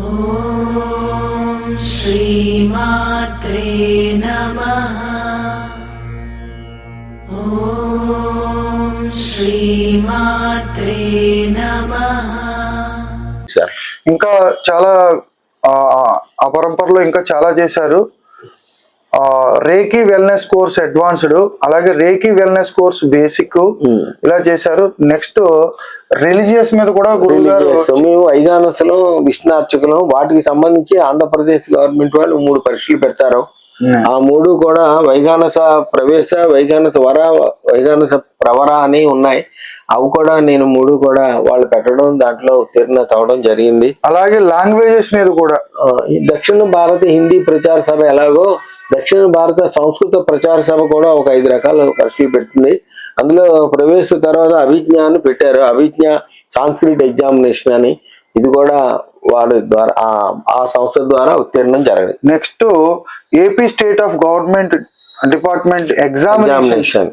ॐ श्रीमात्रे नमः ॐ श्रीमात्रे नमः సార్ ఇంకా చాలా ఆ, ఆ పరంపరలో ఇంకా చాలా చేశారు ఆ, రేకి వెల్నెస్ కోర్స్ అడ్వాన్స్డ్ అలాగే రేకి వెల్నెస్ కోర్స్ బేసిక్ ఇలా చేశారు నెక్స్ట్ రిలీజియస్ మీద కూడా. మేము ఐదానసలు విష్ణు అర్చకులు వాటికి సంబంధించి ఆంధ్రప్రదేశ్ గవర్నమెంట్ వాళ్ళు మూడు పరీక్షలు పెడతారు ఆ మూడు కూడా వైగానస ప్రవేశ వైగానస వర వైగానస ప్రవర అని ఉన్నాయి. అవి కూడా నేను మూడు కూడా వాళ్ళు పెట్టడం దాంట్లో ఉత్తీర్ణత అవడం జరిగింది. అలాగే లాంగ్వేజెస్ మీద కూడా. దక్షిణ భారత హిందీ ప్రచార సభ ఎలాగో దక్షిణ భారత సంస్కృత ప్రచార సభ కూడా ఒక ఐదు రకాల పరీక్షలు పెడుతుంది. అందులో ప్రవేశ తర్వాత అభిజ్ఞాన్ని పెట్టారు. అభిజ్ఞ సాంస్క్రిట్ ఎగ్జామినేషన్ అని. ఇది కూడా వారి ద్వారా ఆ- సంస్థ ద్వారా ఉత్తీర్ణం జరగదు next AP state of government department examination examination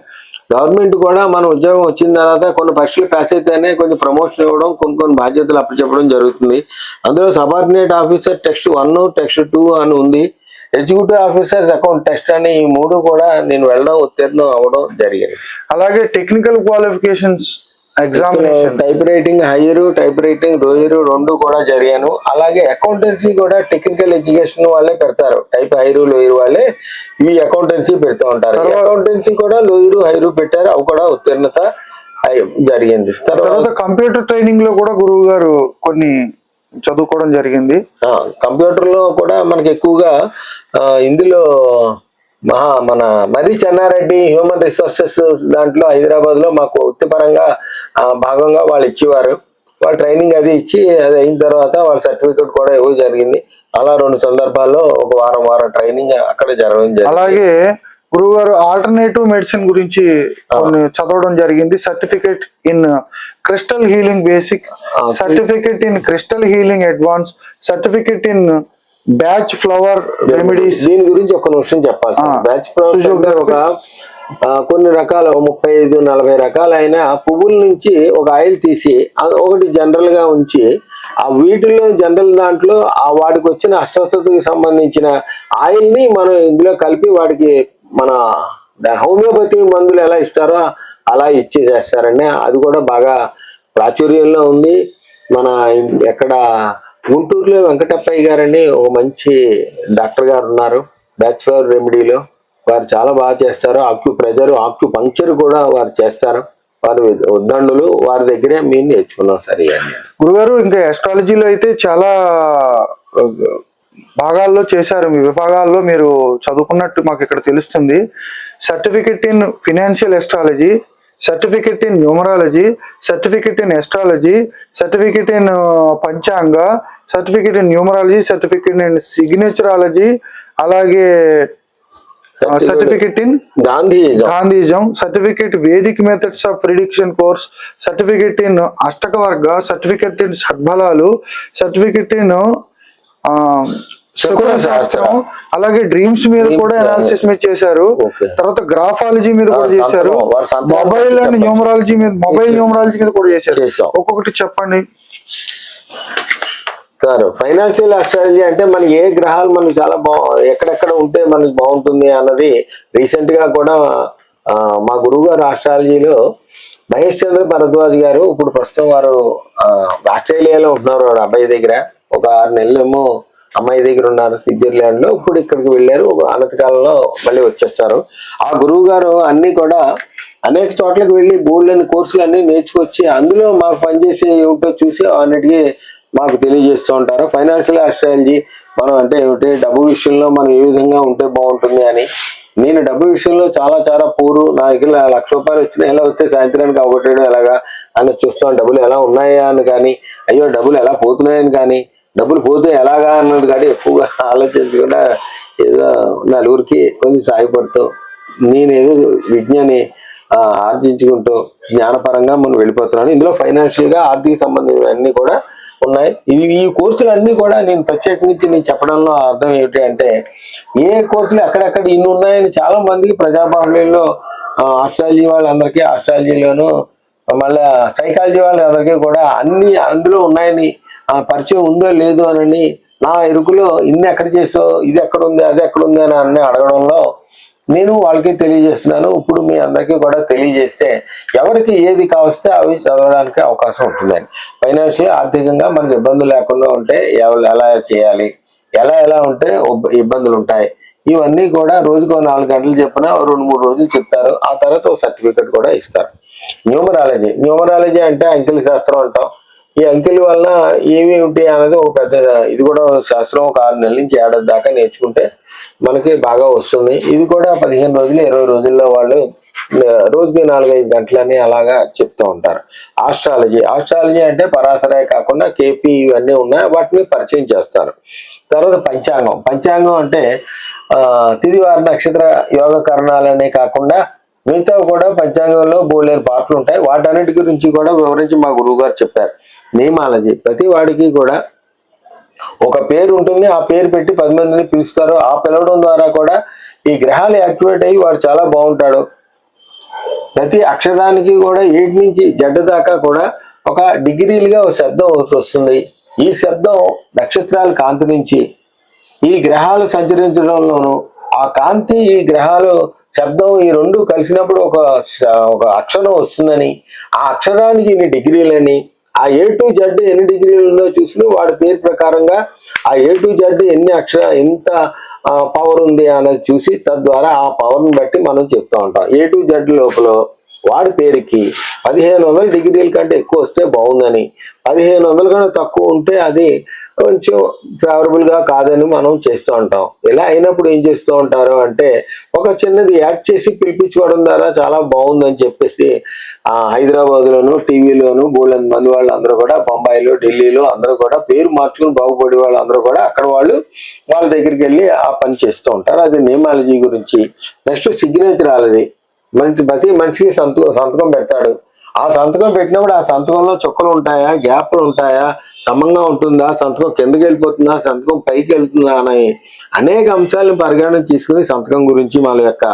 government కూడా మన ఉద్యోగం వచ్చిన తర్వాత కొన్ని పరీక్షలు పాస్ అయితేనే కొంచెం ప్రమోషన్ ఇవ్వడం కొన్ని కొన్ని బాధ్యతలు అప్పచెప్పడం జరుగుతుంది. అందులో subordinate officer text one text two అని ఉంది. ఎగ్జిక్యూటివ్ ఆఫీసర్స్ అకౌంట్ టెస్ట్ అని ఈ మూడు కూడా నేను వెళ్ళడం ఉత్తీర్ణం అవ్వడం జరిగింది. అలాగే technical qualifications type writing higher type writing lower రెండు కూడా జరిగాను. అలాగే అకౌంటెన్సీ కూడా టెక్నికల్ ఎడ్యుకేషన్ వాళ్ళే పెడతారు. టైప్ హైరు లోయర్ వాళ్ళే ఈ అకౌంటెన్సీ పెడుతూ ఉంటారు. అకౌంటెన్సీ కూడా లోయర్ హైరు పెట్టారు. అవి కూడా ఉత్తీర్ణత జరిగింది. తర్వాత కంప్యూటర్ ట్రైనింగ్లో కూడా గురువు గారు కొన్ని చదువుకోవడం జరిగింది. కంప్యూటర్లో కూడా మనకి ఎక్కువగా ఇందులో మహా మన మర్రి చెన్నారెడ్డి హ్యూమన్ రిసోర్సెస్ దాంట్లో హైదరాబాద్లో మాకు వృత్తిపరంగా భాగంగా వాళ్ళు ఇచ్చేవారు. వాళ్ళు ట్రైనింగ్ అది ఇచ్చి అది అయిన తర్వాత వాళ్ళ సర్టిఫికేట్ కూడా ఇవ్వడం జరిగింది. అలా రెండు సందర్భాల్లో ఒక వారం వారం ట్రైనింగ్ అక్కడ జరగడం జరిగింది. అలాగే గురువు గారు ఆల్టర్నేటివ్ మెడిసిన్ గురించి చదవడం జరిగింది. Certificate in crystal healing basic certificate in crystal healing advance certificate in Bach flower remedies దీని గురించి ఒక నిమిషం చెప్పాలి బ్యాచ్ అంటే ఒక కొన్ని రకాల ముప్పై ఐదు నలభై రకాలైన పువ్వుల నుంచి ఒక ఆయిల్ తీసి అది ఒకటి జనరల్గా ఉంచి ఆ వీటిలో జనరల్ దాంట్లో ఆ వాడికి వచ్చిన అస్వస్థతకి సంబంధించిన ఆయిల్ని మనం ఇందులో కలిపి వాడికి మన హోమియోపతి మందులు ఎలా ఇస్తారో అలా ఇచ్చి చేస్తారండి అది కూడా బాగా ప్రాచుర్యంలో ఉంది. మన ఎక్కడ గుంటూరులో వెంకటప్పయ్య గారని ఒక మంచి డాక్టర్ గారు ఉన్నారు. బ్యాచులర్ రెమెడీలో వారు చాలా బాగా చేస్తారు. ఆక్యు ప్రెజర్ ఆక్యు పంక్చర్ కూడా వారు చేస్తారు. వారు ఉద్దండులు వారి దగ్గరే మేము నేర్చుకున్నాం సరిగా గురుగారు ఇంకా ఎస్ట్రాలజీలో అయితే చాలా భాగాల్లో చేశారు. మీ విభాగాల్లో మీరు చదువుకున్నట్టు మాకు ఇక్కడ తెలుస్తుంది. Certificate in financial astrology certificate in numerology certificate in astrology certificate in panchanga certificate in numerology certificate in signaturology అలాగే certificate in Gandhi Gandhism certificate Vedic methods of prediction course certificate in Ashtakavarga certificate in సద్బలాలు certificate in శకున శాస్త్రం అలాగే dreams మీద కూడా analysis మీద చేశారు. తర్వాత graphology మీద కూడా చేశారు. Mobile and. న్యూమరాలజీ మీద మొబైల్ న్యూమరాలజీ మీద కూడా చేశారు. చేశాం. ఒక్కొక్కటి చెప్పండి. సార్ ఫైనాన్షియల్ అస్ట్రాలజీ అంటే మన ఏ గ్రహాలు మనకి చాలా బా ఎక్కడెక్కడ ఉంటే మనకి బాగుంటుంది అన్నది రీసెంట్గా కూడా మా గురువు గారు ఆస్ట్రాలజీలో మహేష్ చంద్ర భరద్వాజ్ గారు ఇప్పుడు ప్రస్తుతం వారు ఆస్ట్రేలియాలో ఉంటున్నారు వాడు అబ్బాయి దగ్గర. ఒక ఆరు నెలలేమో అమ్మాయి దగ్గర ఉన్నారు స్విట్జర్లాండ్లో ఇప్పుడు ఇక్కడికి వెళ్ళారు అనంతకాలంలో అనతికాలంలో మళ్ళీ వచ్చేస్తారు. ఆ గురువు గారు అన్ని కూడా అనేక చోట్లకు వెళ్ళి బోర్డులని కోర్సులు అన్ని నేర్చుకొచ్చి అందులో మాకు పనిచేసే ఏమిటో చూసి అన్నిటికీ మాకు తెలియజేస్తూ ఉంటారు. ఫైనాన్షియల్ ఆస్ట్రాలజీ మనం అంటే ఏమిటి? డబ్బు విషయంలో మనం ఏ విధంగా ఉంటే బాగుంటుంది అని. నేను డబ్బు విషయంలో చాలా చాలా పూరు నా దగ్గర లక్ష రూపాయలు వచ్చినా ఎలా వస్తే సాయంత్రానికి అవ్వటం ఎలాగా? అని చూస్తాను డబ్బులు ఎలా ఉన్నాయా అని కానీ అయ్యో డబ్బులు ఎలా పోతున్నాయని కానీ డబ్బులు పోతే ఎలాగా అన్నది కానీ ఎక్కువగా ఆలోచించకుండా ఏదో నలుగురికి కొంచెం సాయపడుతూ నేనేదో విజ్ఞాని ఆర్జించుకుంటూ జ్ఞానపరంగా మనం వెళ్ళిపోతున్నాను. ఇందులో ఫైనాన్షియల్గా ఆర్థిక సంబంధించినవన్నీ కూడా ఉన్నాయి. ఇది ఈ కోర్సులు అన్నీ కూడా నేను ప్రత్యేకించి నేను చెప్పడంలో అర్థం ఏమిటి అంటే ఏ కోర్సులు ఎక్కడెక్కడ ఇన్ని ఉన్నాయని చాలా మందికి ప్రజాబాహుళ్యంలో ఆస్ట్రాలజీ వాళ్ళందరికీ ఆస్ట్రాలజీలోను మళ్ళీ సైకాలజీ వాళ్ళందరికీ కూడా అన్ని అందులో ఉన్నాయని ఆ పరిచయం ఉందో లేదో అని నా ఎరుకులో ఇన్ని ఎక్కడ చేసావు ఇది ఎక్కడ ఉంది అది ఎక్కడ ఉంది అని అన్ని అడగడంలో నేను వాళ్ళకి తెలియజేస్తున్నాను. ఇప్పుడు మీ అందరికీ కూడా తెలియజేస్తే ఎవరికి ఏది కావస్తే అవి చదవడానికి అవకాశం ఉంటుందండి ఫైనాన్షియల్ ఆర్థికంగా మనకు ఇబ్బందులు లేకుండా ఉంటే ఎవ- ఎలా చేయాలి ఎలా ఎలా ఉంటే ఇబ్బందులు ఉంటాయి. ఇవన్నీ కూడా రోజుకు నాలుగు గంటలు చెప్పిన రెండు మూడు రోజులు చెప్తారు. ఆ తర్వాత ఒక సర్టిఫికెట్ కూడా ఇస్తారు. న్యూమరాలజీ న్యూమరాలజీ అంటే అంకెల శాస్త్రం అంటాం. ఈ అంకిల్ వలన ఏమి ఉంటాయి అనేది ఒక పెద్ద ఇది కూడా శాస్త్రం ఒక ఆరు నెలల నుంచి ఏడాది దాకా నేర్చుకుంటే మనకి బాగా వస్తుంది. ఇది కూడా పదిహేను రోజులు ఇరవై రోజుల్లో వాళ్ళు రోజుకి నాలుగైదు గంటలని అలాగా చెప్తూ ఉంటారు. ఆస్ట్రాలజీ ఆస్ట్రాలజీ అంటే పరాసరాయ కాకుండా కేపీ ఇవన్నీ ఉన్నాయి వాటిని పరిచయం చేస్తారు. తర్వాత పంచాంగం పంచాంగం అంటే తిదివార నక్షత్ర యోగ కరణాలనే కాకుండా మిగతా కూడా పంచాంగంలో బోలేని పాటలు ఉంటాయి. వాటన్నిటి గురించి కూడా వివరించి మా గురువు గారు చెప్పారు. నియమాలజీ ప్రతి వాడికి కూడా ఒక పేరు ఉంటుంది. ఆ పేరు పెట్టి పది మందిని పిలుస్తారు. ఆ పిలవడం ద్వారా కూడా ఈ గ్రహాలు యాక్టివేట్ అయ్యి వాడు చాలా బాగుంటాడు. ప్రతి అక్షరానికి కూడా ఏడు నుంచి జడ్డ దాకా కూడా ఒక డిగ్రీలుగా ఒక శబ్దం ఒకటి వస్తుంది. ఈ శబ్దం నక్షత్రాల కాంతి నుంచి ఈ గ్రహాలు సంచరించడంలోనూ ఆ కాంతి ఈ గ్రహాలు శబ్దం ఈ రెండు కలిసినప్పుడు ఒక ఒక అక్షరం వస్తుందని ఆ అక్షరానికి ఇన్ని డిగ్రీలని ఆ ఏ టు జడ్ ఎన్ని డిగ్రీలు ఉందో వాడి పేరు ప్రకారంగా ఆ ఏ టు జడ్ ఎన్ని అక్షర ఎంత పవర్ ఉంది అన్నది చూసి తద్వారా ఆ పవర్ని బట్టి మనం చెప్తూ ఉంటాం. ఏ టు జడ్ లోపల వాడి పేరుకి పదిహేను వందల డిగ్రీల కంటే ఎక్కువ వస్తే బాగుందని. పదిహేను వందల కంటే తక్కువ ఉంటే అది కొంచెం ఫేవరబుల్గా కాదని మనం చేస్తూ ఉంటాం. ఇలా అయినప్పుడు ఏం చేస్తూ ఉంటారు అంటే ఒక చిన్నది యాడ్ చేసి పిలిపించుకోవడం ద్వారా చాలా బాగుందని చెప్పేసి హైదరాబాద్లోను టీవీలోను బోళ్ళంత మంది వాళ్ళు అందరూ కూడా బొంబాయిలో ఢిల్లీలో అందరూ కూడా పేరు మార్చుకుని బాగుపడే వాళ్ళు అందరూ కూడా అక్కడ వాళ్ళు వాళ్ళ దగ్గరికి వెళ్ళి ఆ పని చేస్తూ ఉంటారు. అది నియమాలజీ గురించి. నెక్స్ట్ సిగ్నేచర్ అది మనకి ప్రతి మనిషికి సంతు సంతకం పెడతాడు. ఆ సంతకం పెట్టినప్పుడు ఆ సంతకంలో చుక్కలు ఉంటాయా? గ్యాప్లు ఉంటాయా? సమంగా ఉంటుందా? సంతకం కిందకి వెళ్ళిపోతుందా? సంతకం పైకి వెళ్తుందా అని అనేక అంశాలను పరిగణన తీసుకుని సంతకం గురించి మన యొక్క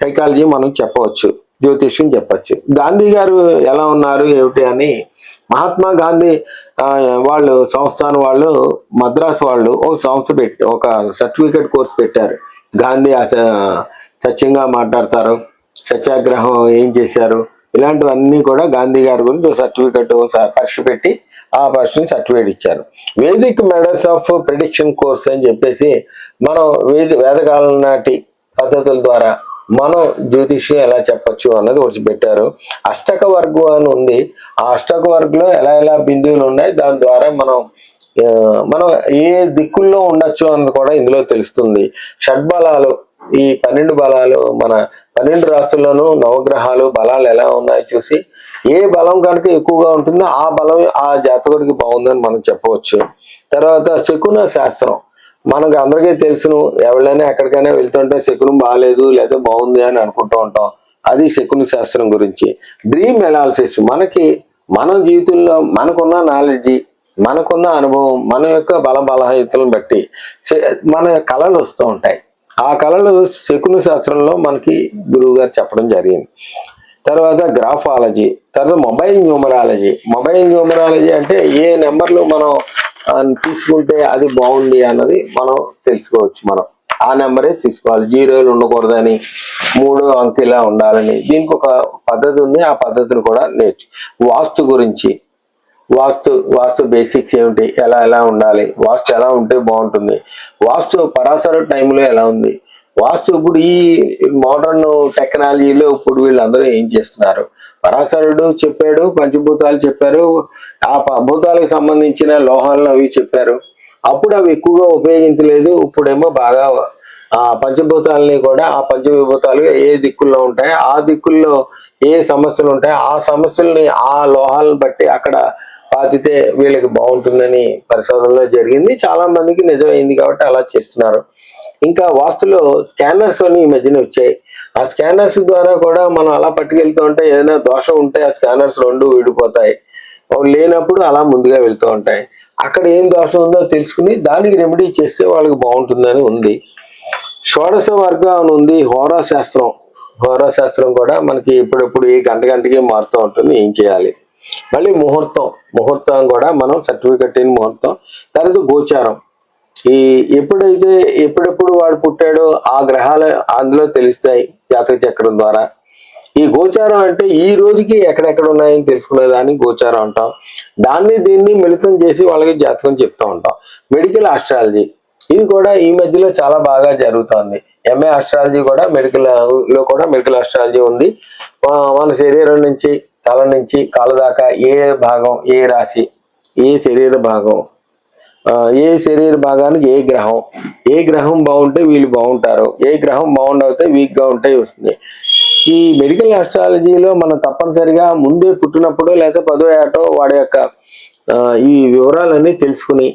సైకాలజీ మనం చెప్పవచ్చు. జ్యోతిష్యం చెప్పచ్చు. గాంధీ గారు ఎలా ఉన్నారు? ఏమిటి అని మహాత్మా గాంధీ వాళ్ళు సంస్థానం వాళ్ళు మద్రాసు వాళ్ళు ఒక సంస్థ పెట్టి ఒక సర్టిఫికేట్ కోర్స్ పెట్టారు. గాంధీ సత్యంగా మాట్లాడతారు. సత్యాగ్రహం ఏం చేశారు? ఇలాంటివన్నీ కూడా గాంధీ గారి గురించి సర్టిఫికెట్ పరీక్ష పెట్టి ఆ పరీక్షని సర్టిఫికేట్ ఇచ్చారు. Vedic methods of prediction course అని చెప్పేసి మనం వేది వేదకాలం నాటి పద్ధతుల ద్వారా మనం జ్యోతిష్యం ఎలా చెప్పచ్చు అన్నది ఒకటి పెట్టారు అష్టక వర్గం అని ఉంది. ఆ అష్టక వర్గంలో ఎలా ఎలా బిందువులు ఉన్నాయి? దాని ద్వారా మనం మనం ఏ దిక్కుల్లో ఉండొచ్చు అన్నది కూడా ఇందులో తెలుస్తుంది. షడ్బలాలు ఈ పన్నెండు బలాలు మన పన్నెండు రాష్ట్రాల్లోనూ నవగ్రహాలు బలాలు ఎలా ఉన్నాయో చూసి ఏ బలం కనుక ఎక్కువగా ఉంటుందో ఆ బలం ఆ జాతకుడికి బాగుందని మనం చెప్పవచ్చు. తర్వాత శకున శాస్త్రం. మనకు అందరికీ తెలుసును ఎవరైనా ఎక్కడికైనా వెళ్తుంటే శకునం బాగాలేదు లేదా బాగుంది అని అనుకుంటూ ఉంటాం. అది శకున శాస్త్రం గురించి. డ్రీమ్ ఎనాలిసిస్ మనకి మన జీవితంలో మనకున్న నాలెడ్జి మనకున్న అనుభవం మన యొక్క బల బలహీతలను బట్టి మన కళలు వస్తూ ఉంటాయి. ఆ కళలు శకున శాస్త్రంలో మనకి గురువు గారు చెప్పడం జరిగింది. తర్వాత గ్రాఫాలజీ తర్వాత మొబైల్ న్యూమరాలజీ. మొబైల్ న్యూమరాలజీ అంటే ఏ నెంబర్లు మనం తీసుకుంటే అది బాగుంది అన్నది మనం తెలుసుకోవచ్చు మనం. ఆ నెంబరే తీసుకోవాలి. జీరోలు ఉండకూడదని మూడు అంకెలా ఉండాలని. దీనికి ఒక పద్ధతి ఉంది. ఆ పద్ధతిని కూడా నేర్చు. వాస్తు గురించి వాస్తు వాస్తు బేసిక్స్ ఏమిటి? ఎలా ఎలా ఉండాలి? వాస్తు ఎలా ఉంటే బాగుంటుంది? వాస్తు పరాసర టైంలో ఎలా ఉంది? వాస్తు ఇప్పుడు ఈ మోడర్న్ టెక్నాలజీలో ఇప్పుడు వీళ్ళందరూ ఏం చేస్తున్నారు? పరాశరుడు చెప్పాడు పంచభూతాలు చెప్పారు ఆ భూతాలకు సంబంధించిన లోహాలను అవి చెప్పారు. అప్పుడు అవి ఎక్కువగా ఉపయోగించలేదు ఇప్పుడేమో బాగా ఆ పంచభూతాలని కూడా ఆ పంచభూతాలు ఏ దిక్కుల్లో ఉంటాయి ఆ దిక్కుల్లో ఏ సమస్యలు ఉంటాయి ఆ సమస్యల్ని ఆ లోహాలను బట్టి అక్కడ పాతితే వీళ్ళకి బాగుంటుందని పరిశోధనలో జరిగింది. చాలా మందికి నిజమైంది కాబట్టి అలా చేస్తున్నారు. ఇంకా వాస్తులో స్కానర్స్ అని ఈ మధ్యన వచ్చాయి. ఆ స్కానర్స్ ద్వారా కూడా మనం అలా పట్టుకెళ్తూ ఉంటే ఏదైనా దోషం ఉంటే ఆ స్కానర్స్ రెండు విడిపోతాయి. అవి లేనప్పుడు అలా ముందుగా వెళ్తూ ఉంటాయి. అక్కడ ఏం దోషం ఉందో తెలుసుకుని దానికి రెమెడీ చేస్తే వాళ్ళకి బాగుంటుందని ఉంది. షోడశ వర్గం అని ఉంది. హోరా శాస్త్రం హోరా శాస్త్రం కూడా మనకి ఇప్పుడప్పుడు ఈ గంట గంటకి మారుతూ ఉంటుంది. ఏం చేయాలి? మళ్ళీ ముహూర్తం ముహూర్తం కూడా మనం సర్టిఫికెట్ ఇన్ ముహూర్తం తర్వాత గోచారం. ఈ ఎప్పుడైతే ఎప్పుడెప్పుడు వాడు పుట్టాడో ఆ గ్రహాలు అందులో తెలుస్తాయి జాతక చక్రం ద్వారా. ఈ గోచారం అంటే ఈ రోజుకి ఎక్కడెక్కడ ఉన్నాయని తెలుసుకునే దాన్ని గోచారం అంటాం. దాన్ని దీన్ని మిళితం చేసి వాళ్ళకి జాతకం చెప్తూ ఉంటాం. Medical astrology. ఇది కూడా ఈ మధ్యలో చాలా బాగా జరుగుతోంది. ఎంఏ ఆస్ట్రాలజీ కూడా మెడికల్లో కూడా మెడికల్ ఆస్ట్రాలజీ ఉంది. మన శరీరం నుంచి తల నుంచి కాళ్ళ దాకా ఏ భాగం ఏ రాశి ఏ శరీర భాగం ఏ శరీర భాగానికి ఏ గ్రహం ఏ గ్రహం బాగుంటే వీళ్ళు బాగుంటారు ఏ గ్రహం బాగుండవుతే వీక్గా ఉంటే వస్తుంది. ఈ మెడికల్ ఆస్ట్రాలజీలో మనం తప్పనిసరిగా ముందే పుట్టినప్పుడు లేదా పదో ఏటో వాడి యొక్క ఈ వివరాలన్నీ తెలుసుకుని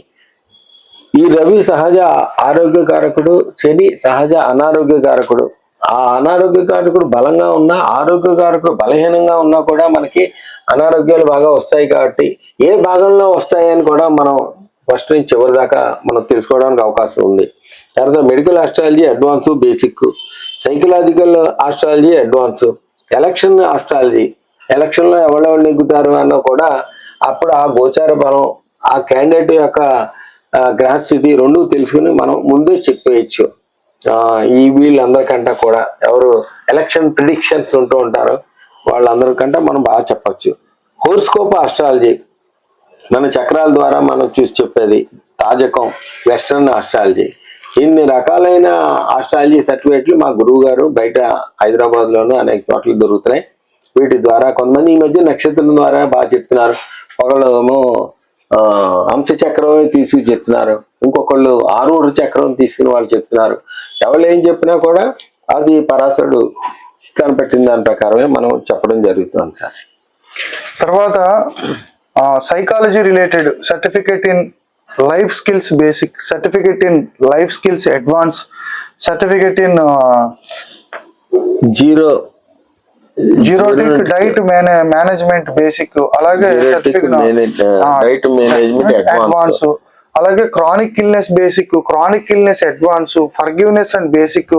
ఈ రవి సహజ ఆరోగ్యకారకుడు శని సహజ అనారోగ్యకారకుడు ఆ అనారోగ్య కారకుడు బలంగా ఉన్నా ఆరోగ్యకారకుడు బలహీనంగా ఉన్నా కూడా మనకి అనారోగ్యాలు బాగా వస్తాయి కాబట్టి ఏ భాగంలో వస్తాయని కూడా మనం ఫస్ట్ నుంచి చివరి దాకా మనం తెలుసుకోవడానికి అవకాశం ఉంది. తర్వాత medical astrology advance basic psychological astrology advance election astrology ఎలక్షన్లో ఎవరెవరు నెగ్గుతారు అన్న కూడా అప్పుడు ఆ గోచార బలం ఆ క్యాండిడేట్ యొక్క గ్రహస్థితి రెండు తెలుసుకుని మనం ముందే చెప్పేయచ్చు. ఈ వీళ్ళందరికంటే కూడా ఎవరు ఎలక్షన్ ప్రిడిక్షన్స్ ఉంటూ ఉంటారు వాళ్ళందరికంటే మనం బాగా చెప్పచ్చు. Horoscope astrology. మన చక్రాల ద్వారా మనం చూసి చెప్పేది తాజకం వెస్ట్రన్ ఆస్ట్రాలజీ. ఇన్ని రకాలైన ఆస్ట్రాలజీ సర్టిఫికేట్లు మా గురువు గారు బయట హైదరాబాద్లోనూ అనేక చోట్ల దొరుకుతున్నాయి. వీటి ద్వారా కొంతమంది ఈ మధ్య నక్షత్రం ద్వారా బాగా చెప్తున్నారు. ఒకళ్ళు ఏమో అంశ తీసుకు చెప్తున్నారు. ఇంకొకళ్ళు ఆరూరు చక్రం తీసుకుని వాళ్ళు చెప్తున్నారు. ఎవరు ఏం చెప్పినా కూడా అది పరాశరుడు కనిపెట్టిన దాని ప్రకారమే మనం చెప్పడం జరుగుతుంది సార్. తర్వాత psychology related certificate in life skills basic certificate in life skills advance certificate in zero జీరోటిక్ diet management basic అలాగే management advance. అడ్వాన్స్ అలాగే chronic illness basic chronic illness advance forgiveness and basic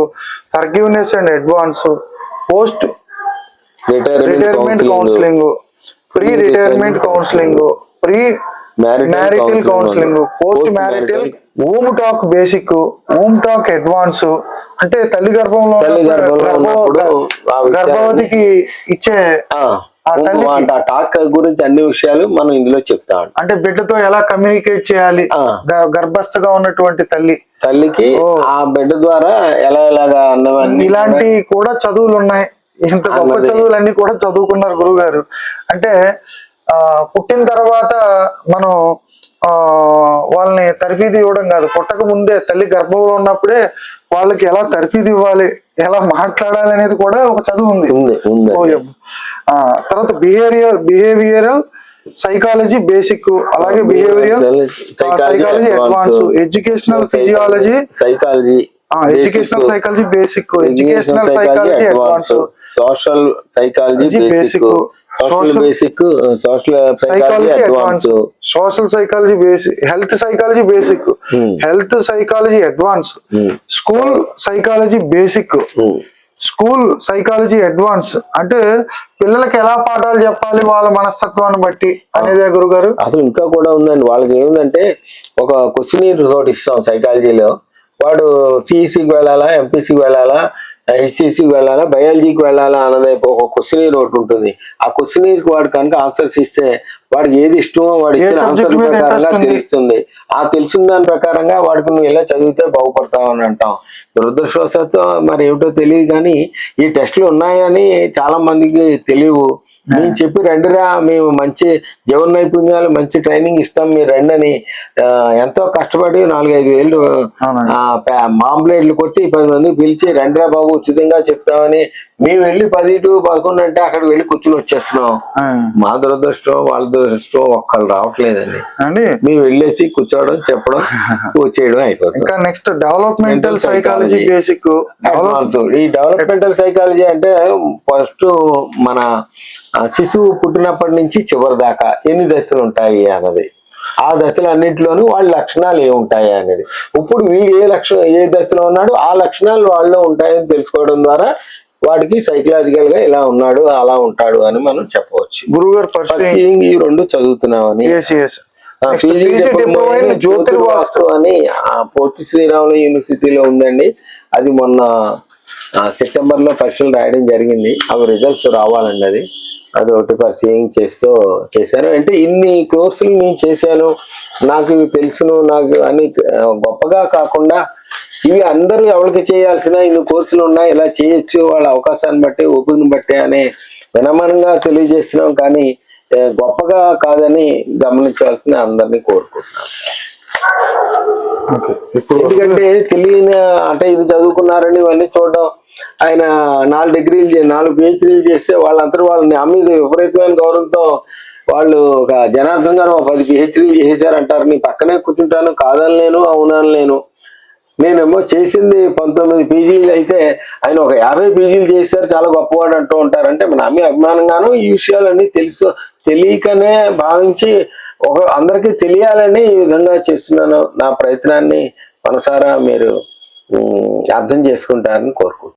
forgiveness and advance post retirement counselling pre retirement counselling pre marital counselling post marital womb talk basic womb talk advance అంటే తల్లి గర్భంలో గర్భవతికి ఇచ్చే talk గురించి అన్ని విషయాలు మనం ఇందులో చెప్తాం అంటే బిడ్డతో ఎలా కమ్యూనికేట్ చేయాలి? గర్భస్థగా ఉన్నటువంటి తల్లి. తల్లికి ఆ బిడ్డ ద్వారా ఎలా ఎలాగా అన్నవన్నీ ఇలాంటి కూడా చదువులు ఉన్నాయి ఇంత గొప్ప. చదువులన్నీ కూడా చదువుకున్నారు గురువు గారు అంటే ఆ పుట్టిన తర్వాత మనం ఆ వాళ్ళని తర్ఫీదు ఇవ్వడం కాదు. పుట్టక ముందే తల్లి గర్భంలో ఉన్నప్పుడే వాళ్ళకి ఎలా తర్ఫీదు ఇవ్వాలి ఎలా మాట్లాడాలి అనేది కూడా ఒక చదువు ఉంది. తర్వాత బిహేవియర్ బిహేవియరల్ సైకాలజీ బేసిక్ అలాగే behaviour psychology advance educational physiology psychology educational psychology basic educational psychology advance social psychology basic basic social basic social psychology advance social psychology basic health psychology basic. Health psychology advance. School psychology basic school psychology advance అంటే పిల్లలకి ఎలా పాఠాలు చెప్పాలి వాళ్ళ మనస్తత్వాన్ని బట్టి అనేదే గురుగారు? అసలు ఇంకా కూడా ఉందండి. వాళ్ళకి ఏముందంటే ఒక క్వశ్చన్ ఒకటి ఇస్తాం సైకాలజీలో వాడు సిఈసికి వెళ్ళాలా ఎంపీసీకి వెళ్ళాలా ఎస్సీసీకి వెళ్ళాలా బయాలజీకి వెళ్ళాలా అన్నది ఒక క్వశ్చనీర్ ఒకటి ఉంటుంది. ఆ క్వశ్చనీర్ వాడు కనుక ఆన్సర్స్ ఇస్తే వాడికి ఏది ఇష్టమో వాడు ఇచ్చిన ఆన్సర్ ప్రకారంగా? తెలుస్తుంది. ఆ తెలిసిన దాని ప్రకారంగా వాడికి నువ్వు ఇలా చదివితే బాగుపడతావు అని అంటాం. దురదృష్టవశాత్తు మరి ఏమిటో తెలియదు కానీ ఈ టెస్టులు ఉన్నాయని చాలా మందికి తెలియవు. మేము. చెప్పి రండిరా మేము మంచి జీవన నైపుణ్యాలు మంచి ట్రైనింగ్ ఇస్తాం మీరు రండి అని ఎంతో కష్టపడి నాలుగైదు వేలు మాంప్లేట్లు కొట్టి పది మందికి పిలిచి రండిరా బాబు ఉచితంగా చెప్తామని మేము వెళ్ళి పది టు పదకొండు అంటే అక్కడికి వెళ్ళి కూర్చుని వచ్చేస్తున్నాం. మా దురదృష్టం వాళ్ళ దురదృష్టం ఒక్కళ్ళు రావట్లేదండి. అండి? మేము వెళ్ళేసి కూర్చోవడం చెప్పడం వచ్చేయడం అయిపోతుంది. ఇంకా నెక్స్ట్ డెవలప్మెంటల్ సైకాలజీ. బేసిక్. ఈ డెవలప్మెంటల్ సైకాలజీ అంటే ఫస్ట్ మన శిశువు పుట్టినప్పటి నుంచి చివరి దాకా ఎన్ని దశలు ఉంటాయి అన్నది. ఆ దశలు అన్నింటిలోనూ వాళ్ళ లక్షణాలు ఏముంటాయి అనేది. ఇప్పుడు వీడు ఏ లక్షణం ఏ దశలో ఉన్నాడో ఆ లక్షణాలు వాళ్ళలో ఉంటాయని తెలుసుకోవడం ద్వారా వాడికి సైకలాజికల్గా ఇలా ఉన్నాడు అలా ఉంటాడు అని మనం చెప్పవచ్చు. గురువు గారు పర్సూ Pursuing ఈ రెండు చదువుతున్నామని జ్యోతిర్వాస్తు అని పొట్టి శ్రీరాములు యూనివర్సిటీలో ఉందండి. అది మొన్న సెప్టెంబర్లో పరీక్షలు రాయడం జరిగింది. అవి రిజల్ట్స్ రావాలండి అది. అది ఒకటి పర్సీయింగ్ చేస్తూ చేశాను. అంటే ఇన్ని కోర్సులు నేను చేశాను. నాకు ఇవి తెలుసును నాకు అని గొప్పగా కాకుండా ఇవి అందరూ ఎవరికి చేయాల్సిన ఇన్ని కోర్సులు ఉన్నాయి ఇలా చేయొచ్చు వాళ్ళ అవకాశాన్ని బట్టి ఓపికను బట్టి అనే వినమరంగా తెలియజేస్తున్నాం. కానీ గొప్పగా కాదని గమనించాల్సిన అందరినీ కోరుకుంటున్నాను. ఎందుకంటే తెలియని అంటే ఇది చదువుకున్నారని ఇవన్నీ చూడడం ఆయన నాలుగు డిగ్రీలు చే- నాలుగు పిహెచ్డీలు చేస్తే వాళ్ళందరూ వాళ్ళని నా మీద విపరీతమైన గౌరవంతో వాళ్ళు ఒక జనార్దన్ గారు పది పిహెచ్డీలు చేసేసారంటారు నీ పక్కనే కూర్చుంటాను కాదని లేను అవునని లేను. నేనేమో చేసింది పంతొమ్మిది పీజీలు అయితే ఆయన ఒక యాభై పీజీలు చేశారు చాలా గొప్పవాడు అంటూ ఉంటారంటే మన నా అభిమానంగాను ఈ విషయాలన్నీ తెలుసు తెలియకనే భావించి ఒక అందరికీ తెలియాలని ఈ విధంగా చేస్తున్నాను. నా ప్రయత్నాన్ని మనసారా మీరు అర్థం చేసుకుంటారని కోరుకుంటున్నాను.